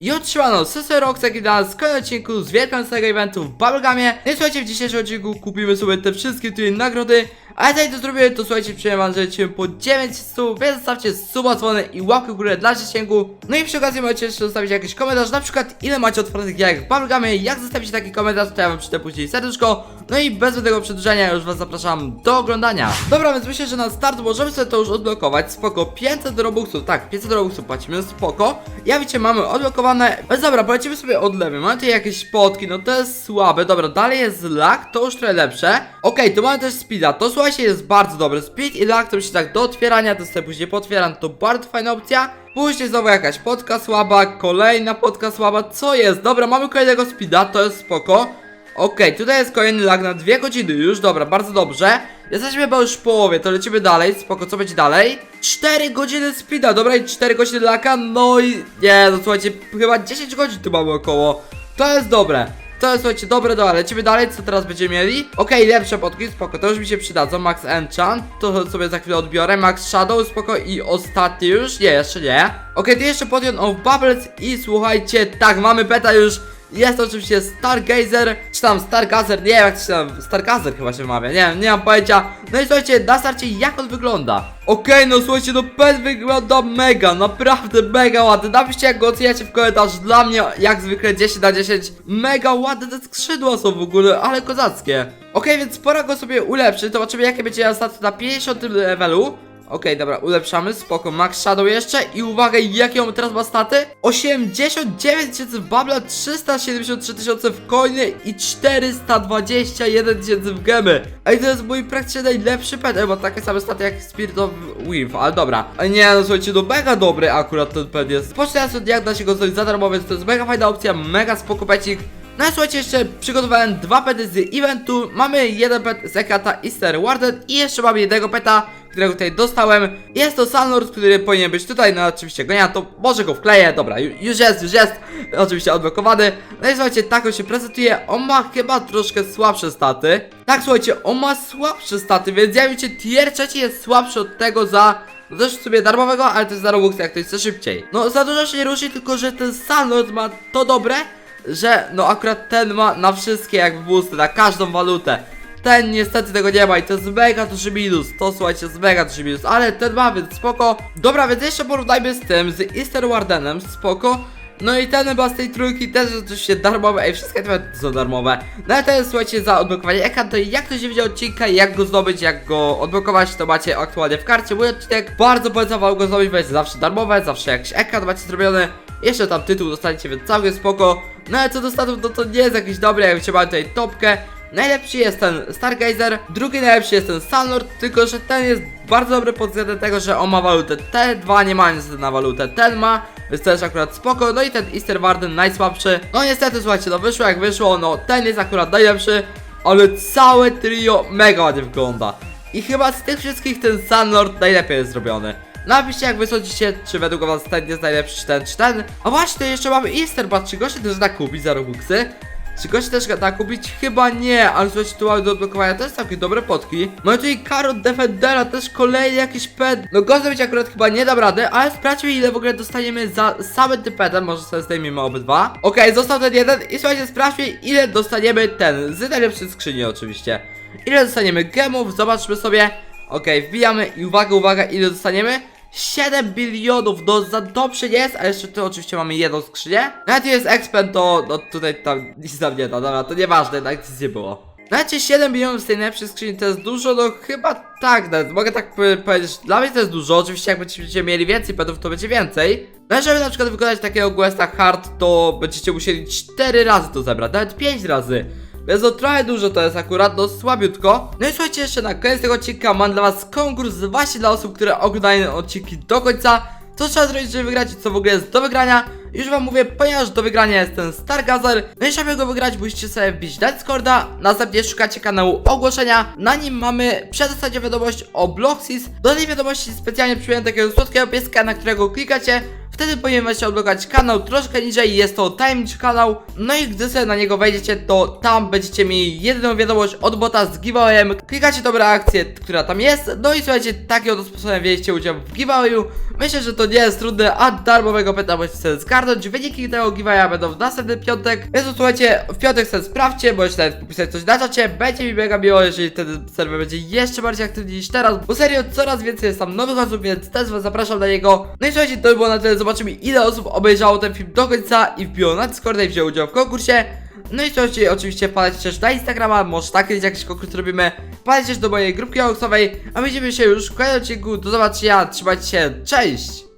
I otrzymano Sesor Roxek i dla nas w kolejnym odcinku z wielkanocnego eventu w Bubblegamie. No i słuchajcie, w dzisiejszym odcinku kupimy sobie te wszystkie tutaj nagrody. A zanim to zrobię, to słuchajcie, przyjemnie wam, że po 900 słów, więc zostawcie suba, dzwonę i łapkę w górę dla zasięgu. No i przy okazji możecie jeszcze zostawić jakiś komentarz, na przykład ile macie otwartych jajek w Bubblegamie. Jak zostawicie taki komentarz, to ja wam przytę później serduszko. No i bez tego przedłużenia już was zapraszam do oglądania. Dobra, więc myślę, że na start możemy sobie to już odblokować. Spoko, 500 robuxów, tak, 500 robuxów płacimy, spoko. Ja wiecie, mamy odblokowane. Więc dobra, polecimy sobie od lewej. Mamy tutaj jakieś spotki, no to jest słabe. Dobra, dalej jest lag, to już trochę lepsze. Okej, tu mamy też speeda, to słuchajcie jest bardzo dobre. Speed i lag to się tak do otwierania, to sobie później potwieram, to bardzo fajna opcja. Później znowu jakaś podka słaba, kolejna podka słaba, co jest? Dobra, mamy kolejnego speeda, to jest spoko. Okej, tutaj jest kolejny lag na dwie godziny już, dobra, bardzo dobrze. Jesteśmy chyba już w połowie, to lecimy dalej, spoko, co będzie dalej? 4 godziny speeda, dobra i 4 godziny laka, no i... Nie, no słuchajcie, chyba 10 godzin tu mamy około. To jest dobre. To jest, słuchajcie, dobre, dobra, lecimy dalej, co teraz będziemy mieli? Okej, lepsze podki, spoko, to już mi się przydadzą, Max Enchant, to sobie za chwilę odbiorę, Max Shadow, spoko i ostatni już, nie, jeszcze nie Okej, tu jeszcze Potion of Bubbles i słuchajcie, tak, mamy beta już jest oczywiście Stargazer, czy tam Stargazer, nie wiem jak to się tam, Stargazer chyba się wymawia, nie wiem, nie mam pojęcia. No i słuchajcie, na starcie jak on wygląda? Okej, no słuchajcie, no pet wygląda mega, naprawdę mega ładny. Napiszcie jak go oceniacie w komentarzu, dla mnie jak zwykle 10 na 10. Mega ładne te skrzydła są w ogóle, ale kozackie. Okej, więc pora go sobie ulepszyć, zobaczymy jakie będzie ostatnio na 50 levelu. Okej, dobra, ulepszamy, spoko, Max Shadow jeszcze i uwaga, jakie on teraz ma staty? 89 tysięcy w Babla, 373 tysiące w coiny i 421 tysięcy w gemy. Ej, to jest mój praktycznie najlepszy pet, Ej, bo takie same staty jak Spirit of Weave, ale dobra. Nie, no słuchajcie, no mega dobry akurat ten pet jest. Poczynając od jak da się go zrobić za darmo, więc to jest mega fajna opcja, mega spoko pecik. No i słuchajcie, jeszcze przygotowałem dwa pety z eventu. Mamy jeden pet z Ekata Easter Warden i jeszcze mamy jednego peta, którego tutaj dostałem. Jest to Sunlord, który powinien być tutaj, no oczywiście go nie to może go wkleję, dobra, ju- już jest, już jest, oczywiście odblokowany. No i słuchajcie, tak on się prezentuje, on ma chyba troszkę słabsze staty. Tak, słuchajcie, on ma słabsze staty, więc ja wiecie, tier trzeci jest słabszy od tego za no też w sobie darmowego, ale to jest za jak to jest szybciej. No za dużo się nie różni, tylko że ten Sunlord ma to dobre, że no akurat ten ma na wszystkie jakby boosty, na każdą walutę. Ten niestety tego nie ma i to jest mega duży minus, to słuchajcie, jest mega duży minus, ale ten ma, więc spoko. Dobra, więc jeszcze porównajmy z tym, z Easter Wardenem, spoko. No i ten chyba z tej trójki też oczywiście darmowe, ej, wszystkie te są darmowe. No ale jest, słuchajcie, za odblokowanie ekran, to jak ktoś nie widział odcinka, jak go zdobyć, jak go odblokować, to macie aktualnie w karcie. Mój odcinek bardzo polecam wam go zdobyć, bo jest zawsze darmowe, zawsze jakiś ekran macie zrobiony. Jeszcze tam tytuł dostaniecie, więc całkiem spoko. No ale co do statów, no to nie jest jakiś dobry, jak mamy tutaj topkę. Najlepszy jest ten Stargazer, drugi najlepszy jest ten Sunlord, tylko że ten jest bardzo dobry pod względem tego, że on ma walutę T2, nie ma niestety na walutę, ten ma, więc jest akurat spoko, no i ten Easter Warden najsłabszy. No niestety, słuchajcie, no wyszło jak wyszło, no ten jest akurat najlepszy, ale całe trio mega ładnie wygląda. I chyba z tych wszystkich ten Sunlord najlepiej jest zrobiony. Napiszcie jak wy sądzicie, czy według was ten jest najlepszy, czy ten, czy ten. A właśnie, jeszcze mamy Easter Bat, czy go się też da kupić za Robuxy? Czy go się też da kupić? Chyba nie, ale słuchajcie, tu do odblokowania też takie dobre potki. Mamy tutaj Karot Defendera, też kolejny jakiś pet. No go zrobić akurat chyba nie dam rady, ale sprawdźmy ile w ogóle dostaniemy za samym tym petem, może sobie zdejmijmy obydwa. Okej, został ten jeden i słuchajcie, sprawdźmy ile dostaniemy ten, z najlepszej skrzyni oczywiście. Ile dostaniemy gemów, zobaczmy sobie. Okej, wbijamy i uwaga, uwaga, ile dostaniemy? 7 bilionów, no za dobrze jest, a jeszcze tu oczywiście mamy jedną skrzynię. Nawet jest expert, to no tutaj tam nic nam nie da, dobra, to nieważne, tak nic nie było. Znaczy 7 bilionów z tej najlepszej skrzyni to jest dużo, no chyba tak, nawet mogę tak powie- powiedzieć, dla mnie to jest dużo, oczywiście jak będziecie mieli więcej pedów, to będzie więcej. No żeby na przykład wykonać takiego questa hard, to będziecie musieli 4 razy to zebrać, nawet 5 razy. Więc no trochę dużo to jest akurat, no słabiutko. No i słuchajcie, jeszcze na koniec tego odcinka mam dla was konkurs właśnie dla osób, które oglądają odcinki do końca. Co trzeba zrobić, żeby wygrać i co w ogóle jest do wygrania? Już wam mówię, ponieważ do wygrania jest ten Stargazer. No i żeby go wygrać, musicie sobie wbić na Discorda. Następnie szukacie kanału ogłoszenia. Na nim mamy przedostatnią wiadomość o Bloxis. Do tej wiadomości specjalnie przyjąłem takiego słodkiego pieska, na którego klikacie. Wtedy powinien się odblokować kanał troszkę niżej, jest to tajemniczy kanał. No i gdy sobie na niego wejdziecie, to tam będziecie mieli jedyną wiadomość od bota z giveawayem. Klikacie tą reakcję, która tam jest. No i słuchajcie, takim oto sposobem wzięliście udział w giveawayu. Myślę, że to nie jest trudne, a darmowego peta możecie sobie zgarnąć. Wyniki tego giveawaya będą w następny piątek. Więc słuchajcie, w piątek sobie sprawdźcie, możecie nawet popisać coś na czacie. Będzie mi mega miło, jeżeli ten serwer będzie jeszcze bardziej aktywny niż teraz, bo serio coraz więcej jest tam nowych osób, więc też was zapraszam na niego. No i słuchajcie, to by było na tyle. Zobaczymy ile osób obejrzało ten film do końca i wbiło na Discorda i wzięło udział w konkursie. No i słuchajcie, oczywiście wpadajcie też na Instagrama, może tak kiedyś jakiś konkurs robimy. Wpadajcie do mojej grupki oxowej, a my widzimy się już w kolejnym odcinku. Do zobaczenia, trzymajcie się, cześć!